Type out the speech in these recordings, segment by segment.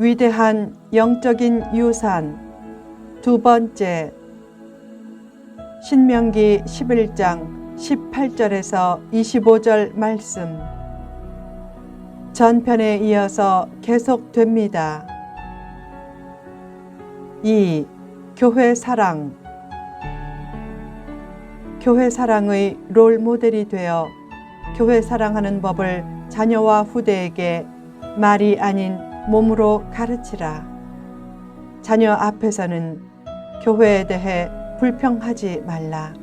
위대한 영적인 유산 두 번째 신명기 11장 18절에서 25절 말씀 전편에 이어서 계속됩니다. 2. 교회 사랑 교회 사랑의 롤 모델이 되어 교회 사랑하는 법을 자녀와 후대에게 말이 아닌 몸으로 가르치라. 자녀 앞에서는 교회에 대해 불평하지 말라.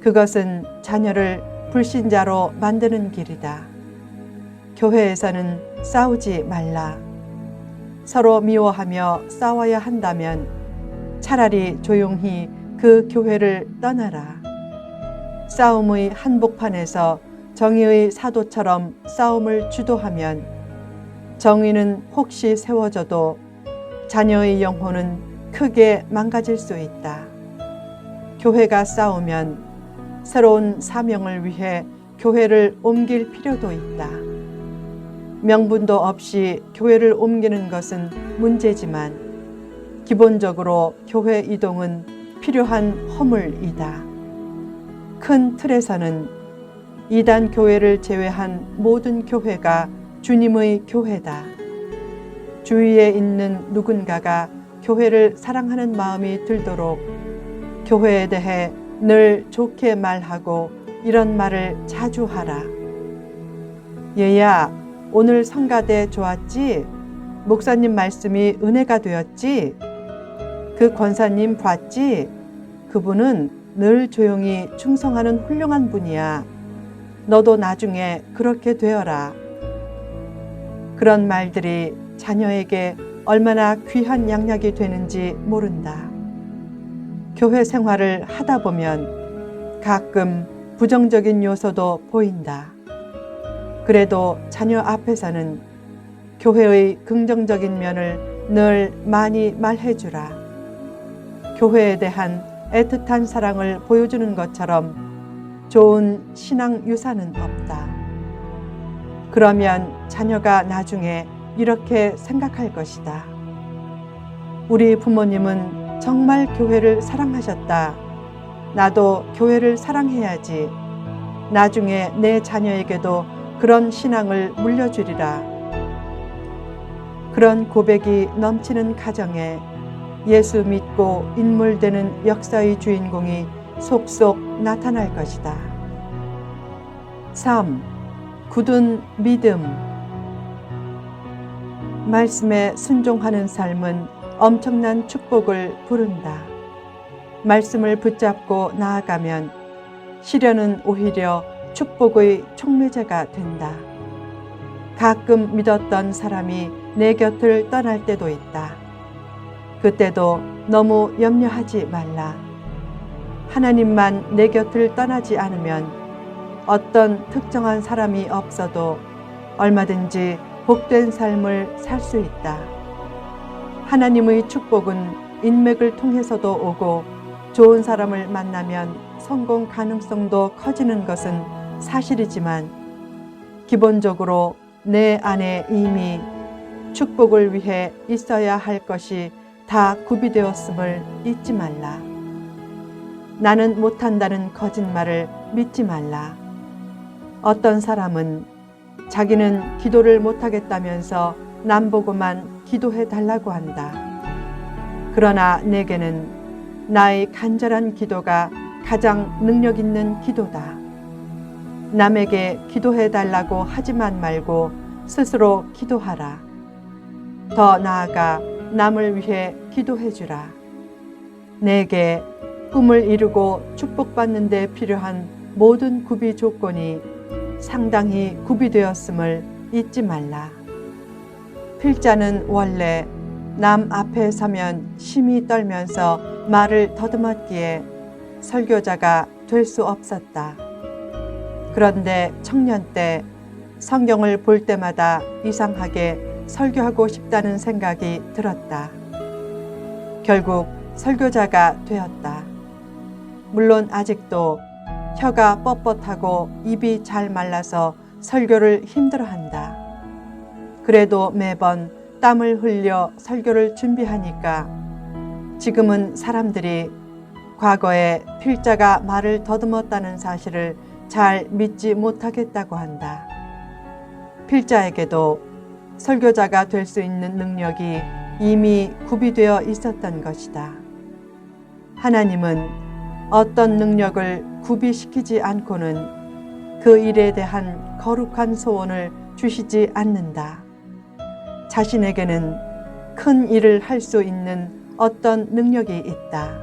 그것은 자녀를 불신자로 만드는 길이다. 교회에서는 싸우지 말라. 서로 미워하며 싸워야 한다면 차라리 조용히 그 교회를 떠나라. 싸움의 한복판에서 정의의 사도처럼 싸움을 주도하면 정의는 혹시 세워져도 자녀의 영혼은 크게 망가질 수 있다. 교회가 싸우면 새로운 사명을 위해 교회를 옮길 필요도 있다. 명분도 없이 교회를 옮기는 것은 문제지만 기본적으로 교회 이동은 필요한 허물이다. 큰 틀에서는 이단 교회를 제외한 모든 교회가 주님의 교회다. 주위에 있는 누군가가 교회를 사랑하는 마음이 들도록 교회에 대해 늘 좋게 말하고 이런 말을 자주 하라. 얘야, 오늘 성가대 좋았지? 목사님 말씀이 은혜가 되었지? 그 권사님 봤지? 그분은 늘 조용히 충성하는 훌륭한 분이야. 너도 나중에 그렇게 되어라. 그런 말들이 자녀에게 얼마나 귀한 양약이 되는지 모른다. 교회 생활을 하다 보면 가끔 부정적인 요소도 보인다. 그래도 자녀 앞에서는 교회의 긍정적인 면을 늘 많이 말해주라. 교회에 대한 애틋한 사랑을 보여주는 것처럼 좋은 신앙 유산은 없다. 그러면 자녀가 나중에 이렇게 생각할 것이다. 우리 부모님은 정말 교회를 사랑하셨다. 나도 교회를 사랑해야지. 나중에 내 자녀에게도 그런 신앙을 물려주리라. 그런 고백이 넘치는 가정에 예수 믿고 인물되는 역사의 주인공이 속속 나타날 것이다. 3. 굳은 믿음 말씀에 순종하는 삶은 엄청난 축복을 부른다. 말씀을 붙잡고 나아가면 시련은 오히려 축복의 촉매제가 된다. 가끔 믿었던 사람이 내 곁을 떠날 때도 있다. 그때도 너무 염려하지 말라. 하나님만 내 곁을 떠나지 않으면 어떤 특정한 사람이 없어도 얼마든지 복된 삶을 살 수 있다. 하나님의 축복은 인맥을 통해서도 오고 좋은 사람을 만나면 성공 가능성도 커지는 것은 사실이지만 기본적으로 내 안에 이미 축복을 위해 있어야 할 것이 다 구비되었음을 잊지 말라. 나는 못한다는 거짓말을 믿지 말라. 어떤 사람은 자기는 기도를 못하겠다면서 남 보고만 기도해 달라고 한다. 그러나 내게는 나의 간절한 기도가 가장 능력 있는 기도다. 남에게 기도해 달라고 하지만 말고 스스로 기도하라. 더 나아가 남을 위해 기도해 주라. 내게 꿈을 이루고 축복받는 데 필요한 모든 구비 조건이 상당히 구비되었음을 잊지 말라. 필자는 원래 남 앞에 서면 심히 떨면서 말을 더듬었기에 설교자가 될 수 없었다. 그런데 청년 때 성경을 볼 때마다 이상하게 설교하고 싶다는 생각이 들었다. 결국 설교자가 되었다. 물론 아직도 혀가 뻣뻣하고 입이 잘 말라서 설교를 힘들어한다. 그래도 매번 땀을 흘려 설교를 준비하니까 지금은 사람들이 과거에 필자가 말을 더듬었다는 사실을 잘 믿지 못하겠다고 한다. 필자에게도 설교자가 될 수 있는 능력이 이미 구비되어 있었던 것이다. 하나님은 어떤 능력을 구비시키지 않고는 그 일에 대한 거룩한 소원을 주시지 않는다. 자신에게는 큰 일을 할 수 있는 어떤 능력이 있다.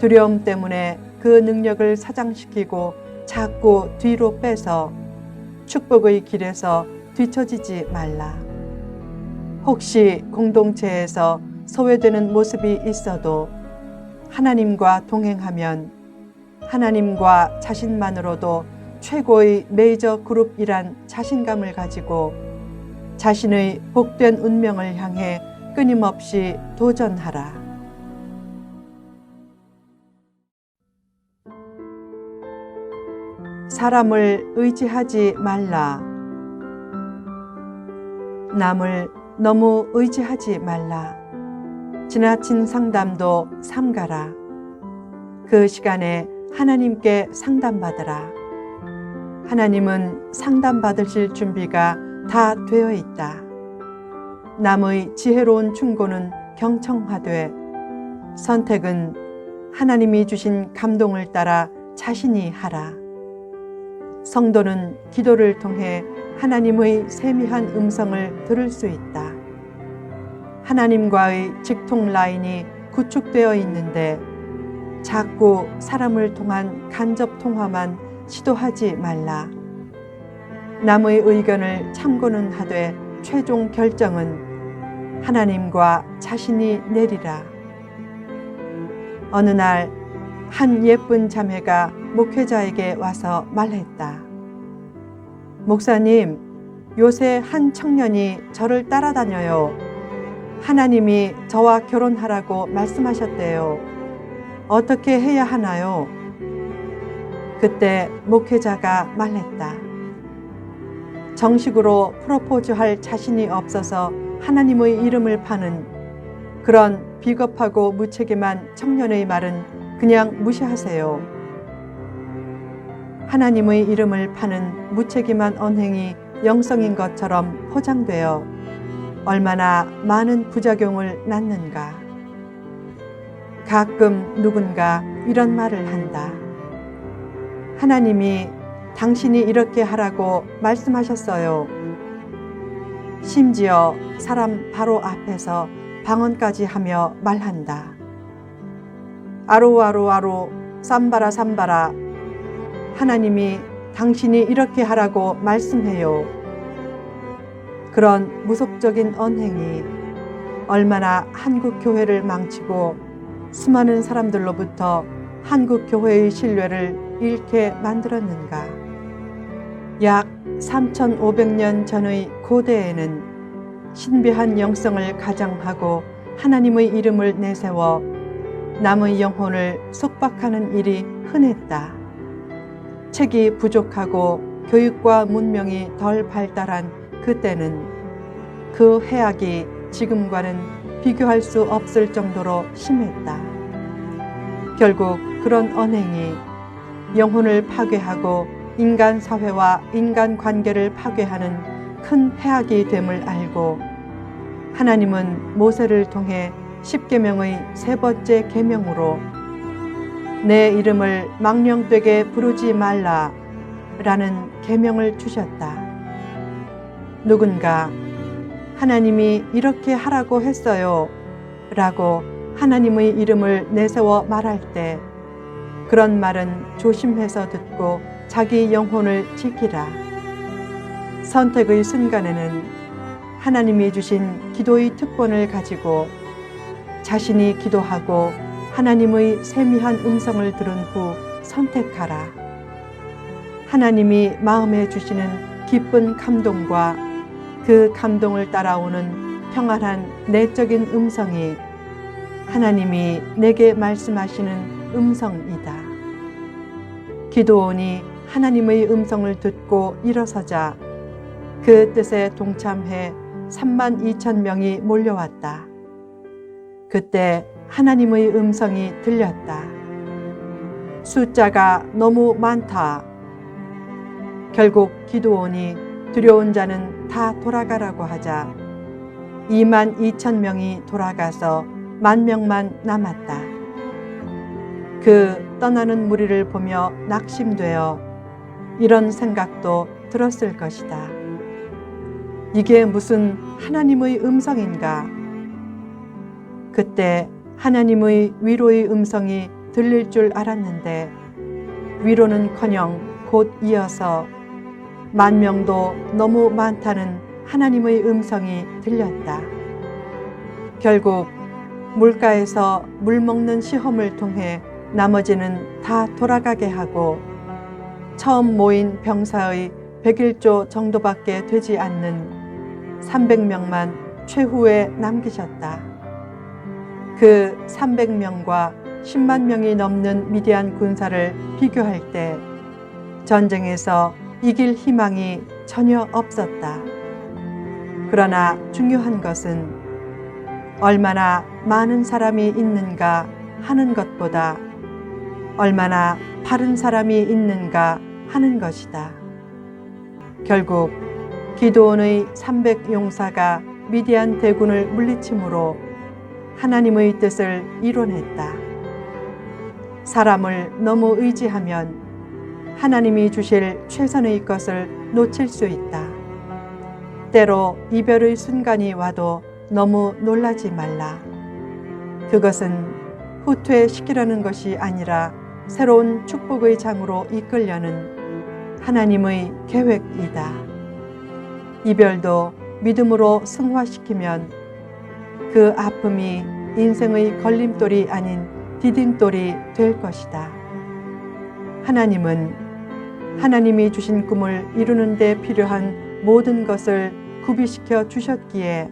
두려움 때문에 그 능력을 사장시키고 자꾸 뒤로 빼서 축복의 길에서 뒤처지지 말라. 혹시 공동체에서 소외되는 모습이 있어도 하나님과 동행하면 하나님과 자신만으로도 최고의 메이저 그룹이란 자신감을 가지고 자신의 복된 운명을 향해 끊임없이 도전하라. 사람을 의지하지 말라. 남을 너무 의지하지 말라. 지나친 상담도 삼가라. 그 시간에 하나님께 상담받으라. 하나님은 상담받으실 준비가 다 되어 있다. 남의 지혜로운 충고는 경청하되 선택은 하나님이 주신 감동을 따라 자신이 하라. 성도는 기도를 통해 하나님의 세미한 음성을 들을 수 있다. 하나님과의 직통 라인이 구축되어 있는데 자꾸 사람을 통한 간접 통화만 시도하지 말라. 남의 의견을 참고는 하되 최종 결정은 하나님과 자신이 내리라. 어느 날 한 예쁜 자매가 목회자에게 와서 말했다. 목사님, 요새 한 청년이 저를 따라다녀요. 하나님이 저와 결혼하라고 말씀하셨대요. 어떻게 해야 하나요? 그때 목회자가 말했다. 정식으로 프로포즈할 자신이 없어서 하나님의 이름을 파는 그런 비겁하고 무책임한 청년의 말은 그냥 무시하세요. 하나님의 이름을 파는 무책임한 언행이 영성인 것처럼 포장되어 얼마나 많은 부작용을 낳는가. 가끔 누군가 이런 말을 한다. 하나님이 당신이 이렇게 하라고 말씀하셨어요. 심지어 사람 바로 앞에서 방언까지 하며 말한다. 아로아로아로 삼바라 삼바라 하나님이 당신이 이렇게 하라고 말씀해요. 그런 무속적인 언행이 얼마나 한국 교회를 망치고 수많은 사람들로부터 한국 교회의 신뢰를 잃게 만들었는가. 약 3,500년 전의 고대에는 신비한 영성을 가장하고 하나님의 이름을 내세워 남의 영혼을 속박하는 일이 흔했다. 책이 부족하고 교육과 문명이 덜 발달한 그때는 그 해악이 지금과는 비교할 수 없을 정도로 심했다. 결국 그런 언행이 영혼을 파괴하고 인간 사회와 인간 관계를 파괴하는 큰 해악이 됨을 알고 하나님은 모세를 통해 십계명의 세 번째 계명으로 내 이름을 망령되게 부르지 말라 라는 계명을 주셨다. 누군가 하나님이 이렇게 하라고 했어요 라고 하나님의 이름을 내세워 말할 때 그런 말은 조심해서 듣고 자기 영혼을 지키라. 선택의 순간에는 하나님이 주신 기도의 특권을 가지고 자신이 기도하고 하나님의 세미한 음성을 들은 후 선택하라. 하나님이 마음에 주시는 기쁜 감동과 그 감동을 따라오는 평안한 내적인 음성이 하나님이 내게 말씀하시는 음성이다. 기도원이 하나님의 음성을 듣고 일어서자 그 뜻에 동참해 3만 2천 명이 몰려왔다. 그때 하나님의 음성이 들렸다. 숫자가 너무 많다. 결국 기도원이 두려운 자는 다 돌아가라고 하자 2만 2천 명이 돌아가서 만 명만 남았다. 그 떠나는 무리를 보며 낙심되어 이런 생각도 들었을 것이다. 이게 무슨 하나님의 음성인가? 그때 하나님의 위로의 음성이 들릴 줄 알았는데 위로는커녕 곧 이어서 만 명도 너무 많다는 하나님의 음성이 들렸다. 결국 물가에서 물 먹는 시험을 통해 나머지는 다 돌아가게 하고 처음 모인 병사의 101조 정도밖에 되지 않는 300명만 최후에 남기셨다. 그 300명과 10만 명이 넘는 미디안 군사를 비교할 때 전쟁에서 이길 희망이 전혀 없었다. 그러나 중요한 것은 얼마나 많은 사람이 있는가 하는 것보다 얼마나 바른 사람이 있는가 하는 것이다. 결국 기도원의 300 용사가 미디안 대군을 물리침으로 하나님의 뜻을 이뤄냈다. 사람을 너무 의지하면 하나님이 주실 최선의 것을 놓칠 수 있다. 때로 이별의 순간이 와도 너무 놀라지 말라. 그것은 후퇴시키려는 것이 아니라 새로운 축복의 장으로 이끌려는 하나님의 계획이다. 이별도 믿음으로 승화시키면 그 아픔이 인생의 걸림돌이 아닌 디딤돌이 될 것이다. 하나님은 하나님이 주신 꿈을 이루는 데 필요한 모든 것을 구비시켜 주셨기에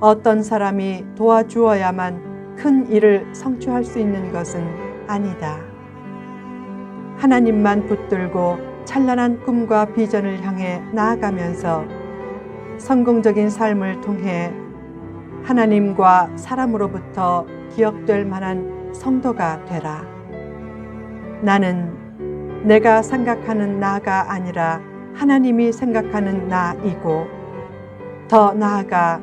어떤 사람이 도와주어야만 큰 일을 성취할 수 있는 것은 아니다. 하나님만 붙들고 찬란한 꿈과 비전을 향해 나아가면서 성공적인 삶을 통해 하나님과 사람으로부터 기억될 만한 성도가 되라. 나는 내가 생각하는 나가 아니라 하나님이 생각하는 나이고 더 나아가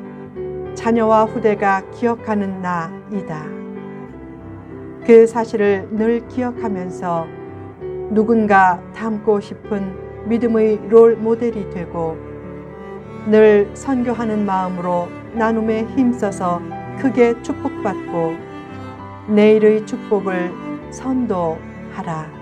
자녀와 후대가 기억하는 나이다. 그 사실을 늘 기억하면서 누군가 닮고 싶은 믿음의 롤 모델이 되고 늘 선교하는 마음으로 나눔에 힘써서 크게 축복받고 내일의 축복을 선도하라.